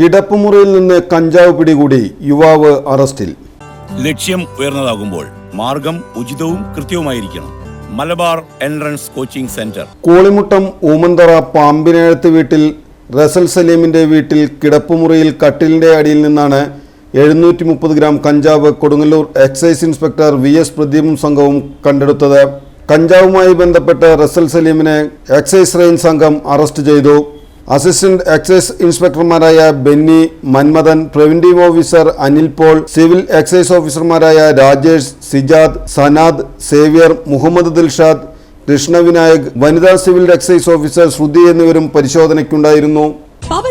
കിടപ്പുമുറിയിൽ നിന്ന് കഞ്ചാവ് പിടികൂടി യുവാവ് അറസ്റ്റിൽ. ലക്ഷ്യം ഉയർന്നതാകുമ്പോൾ മാർഗം ഉചിതവും കൃത്യവുമായിരിക്കണം. Malabar entrance coaching centre. Kolimuttam Oomanthara Pampinezhath വീട്ടിൽ റസൽ സലീമിന്റെ വീട്ടിൽ കിടപ്പുമുറിയിൽ കട്ടിലിന്റെ അടിയിൽ നിന്നാണ് എഴുന്നൂറ്റി മുപ്പത് ഗ്രാം കഞ്ചാവ് Kodungallur excise inspector V S പ്രദീപും സംഘവും കണ്ടെടുത്തത്. കഞ്ചാവുമായി ബന്ധപ്പെട്ട് റസൽ സലീമിനെ എക്സൈസ് റേഞ്ച് സംഘം അറസ്റ്റ് ചെയ്തു. Assistant excise ഇൻസ്പെക്ടർമാരായ Benny Manmadhan preventive officer Anil Paul civil excise ഓഫീസർമാരായ രാജേഷ് സിജാദ് സനാദ് സേവ്യർ മുഹമ്മദ് ദിൽഷാദ് കൃഷ്ണവിനായക് വനിതാ സിവിൽ എക്സൈസ് ഓഫീസർ ശ്രുതി എന്നിവരും പരിശോധനയ്ക്കുണ്ടായിരുന്നു.